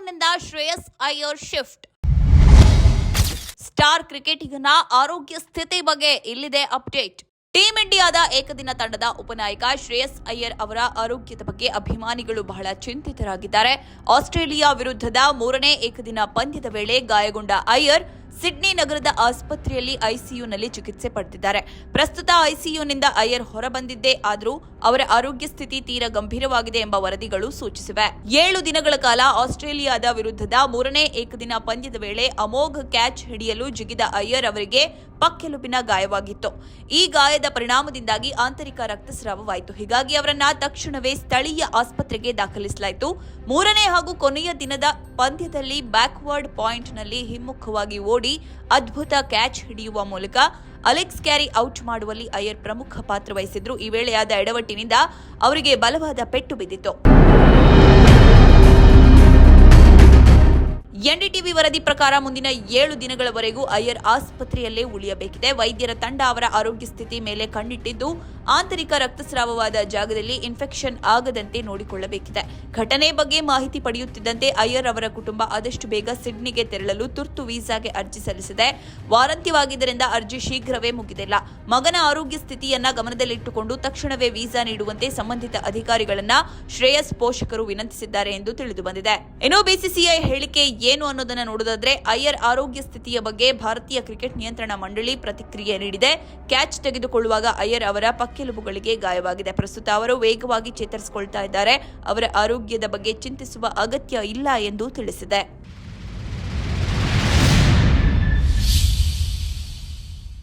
Iyer shift. Star ಕ್ರಿಕೆಟಿಗನ ಆರೋಗ್ಯ ಸ್ಥಿತಿ ಬಗ್ಗೆ ಇಲ್ಲಿದೆ ಅಪ್ಡೇಟ್. ಟೀಂ ಇಂಡಿಯಾದ ಏಕದಿನ ತಂಡದ ಉಪನಾಯಕ ಶ್ರೇಯಸ್ ಅಯ್ಯರ್ ಅವರ ಆರೋಗ್ಯದ ಬಗ್ಗೆ ಅಭಿಮಾನಿಗಳು ಬಹಳ ಚಿಂತಿತರಾಗಿದ್ದಾರೆ. ಆಸ್ಟ್ರೇಲಿಯಾ ವಿರುದ್ಧದ ಮೂರನೇ ಏಕದಿನ ಪಂದ್ಯದ ವೇಳೆ ಗಾಯಗೊಂಡ ಅಯ್ಯರ್ ಸಿಡ್ನಿ ನಗರದ ಆಸ್ಪತ್ರೆಯಲ್ಲಿ ಐಸಿಯುನಲ್ಲಿ ಚಿಕಿತ್ಸೆ ಪಡೆದಿದ್ದಾರೆ. ಪ್ರಸ್ತುತ ಐಸಿಯುನಿಂದ ಅಯ್ಯರ್ ಹೊರಬಂದಿದ್ದೇ ಆದರೂ ಅವರ ಆರೋಗ್ಯ ಸ್ಥಿತಿ ತೀರಾ ಗಂಭೀರವಾಗಿದೆ ಎಂಬ ವರದಿಗಳು ಸೂಚಿಸಿವೆ. ಏಳು ದಿನಗಳ ಕಾಲ ಆಸ್ಟ್ರೇಲಿಯಾದ ವಿರುದ್ಧದ ಮೂರನೇ ಏಕದಿನ ಪಂದ್ಯದ ವೇಳೆ ಅಮೋಘ ಕ್ಯಾಚ್ ಹಿಡಿಯಲು ಜಿಗಿದ ಅಯ್ಯರ್ ಅವರಿಗೆ ಪಕ್ಕೆಲುಬಿನ ಗಾಯವಾಗಿತ್ತು. ಈ ಗಾಯದ ಪರಿಣಾಮದಿಂದಾಗಿ ಆಂತರಿಕ ರಕ್ತಸ್ರಾವವಾಯಿತು. ಹೀಗಾಗಿ ಅವರನ್ನ ತಕ್ಷಣವೇ ಸ್ಥಳೀಯ ಆಸ್ಪತ್ರೆಗೆ ದಾಖಲಿಸಲಾಯಿತು. ಮೂರನೇ ಹಾಗೂ ಕೊನೆಯ ದಿನದ ಪಂದ್ಯದಲ್ಲಿ ಬ್ಯಾಕ್ವರ್ಡ್ ಪಾಯಿಂಟ್ನಲ್ಲಿ ಹಿಮ್ಮುಖವಾಗಿ ಓಡಿ ಅದ್ಭುತ ಕ್ಯಾಚ್ ಹಿಡಿಯುವ ಮೂಲಕ ಅಲೆಕ್ಸ್ ಕ್ಯಾರಿ ಔಟ್ ಮಾಡುವಲ್ಲಿ ಅಯ್ಯರ್ ಪ್ರಮುಖ ಪಾತ್ರ ವಹಿಸಿದ್ರು. ಈ ವೇಳೆಯಾದ ಎಡವಟ್ಟಿನಿಂದ ಅವರಿಗೆ ಬಲವಾದ ಪೆಟ್ಟು ಬಿದ್ದಿತ್ತು. ಎನ್ಡಿಟಿವಿ ವರದಿ ಪ್ರಕಾರ ಮುಂದಿನ ಏಳು ದಿನಗಳವರೆಗೂ ಅಯ್ಯರ್ ಆಸ್ಪತ್ರೆಯಲ್ಲೇ ಉಳಿಯಬೇಕಿದೆ. ವೈದ್ಯರ ತಂಡ ಅವರ ಆರೋಗ್ಯ ಸ್ಥಿತಿ ಮೇಲೆ ಕಣ್ಣಿಟ್ಟಿದ್ದು, ಆಂತರಿಕ ರಕ್ತಸ್ರಾವವಾದ ಜಾಗದಲ್ಲಿ ಇನ್ಫೆಕ್ಷನ್ ಆಗದಂತೆ ನೋಡಿಕೊಳ್ಳಬೇಕಿದೆ. ಘಟನೆ ಬಗ್ಗೆ ಮಾಹಿತಿ ಪಡೆಯುತ್ತಿದ್ದಂತೆ ಅಯ್ಯರ್ ಅವರ ಕುಟುಂಬ ಆದಷ್ಟು ಬೇಗ ಸಿಡ್ನಿಗೆ ತೆರಳಲು ತುರ್ತು ವೀಸಾಗೆ ಅರ್ಜಿ ಸಲ್ಲಿಸಿದೆ. ವಾರಂತ್ಯವಾಗಿದ್ದರಿಂದ ಅರ್ಜಿ ಶೀಘ್ರವೇ ಮುಗಿದಿಲ್ಲ. ಮಗನ ಆರೋಗ್ಯ ಸ್ಥಿತಿಯನ್ನ ಗಮನದಲ್ಲಿಟ್ಟುಕೊಂಡು ತಕ್ಷಣವೇ ವೀಸಾ ನೀಡುವಂತೆ ಸಂಬಂಧಿತ ಅಧಿಕಾರಿಗಳನ್ನ ಶ್ರೇಯಸ್ ಪೋಷಕರು ವಿನಂತಿಸಿದ್ದಾರೆ ಎಂದು ತಿಳಿದು ಬಂದಿದೆ. ಇನ್ನು ಬಿಸಿಸಿಐ ಹೇಳಿಕೆ ಏನು ಅನ್ನೋದನ್ನ ನೋಡೋದಾದ್ರೆ ಅಯ್ಯರ್ ಆರೋಗ್ಯ ಸ್ಥಿತಿಯ ಬಗ್ಗೆ ಭಾರತೀಯ ಕ್ರಿಕೆಟ್ ನಿಯಂತ್ರಣ ಮಂಡಳಿ ಪ್ರತಿಕ್ರಿಯೆ ನೀಡಿದೆ. ಕ್ಯಾಚ್ ತೆಗೆದುಕೊಳ್ಳುವಾಗ ಅಯ್ಯರ್ ಅವರ ಪಕ್ಕೆಲುಬುಗಳಿಗೆ ಗಾಯವಾಗಿದೆ. ಪ್ರಸ್ತುತ ಅವರು ವೇಗವಾಗಿ ಚೇತರಿಸಿಕೊಳ್ತಾ ಇದ್ದಾರೆ. ಅವರ ಆರೋಗ್ಯದ ಬಗ್ಗೆ ಚಿಂತಿಸುವ ಅಗತ್ಯ ಇಲ್ಲ ಎಂದು ತಿಳಿಸಿದೆ.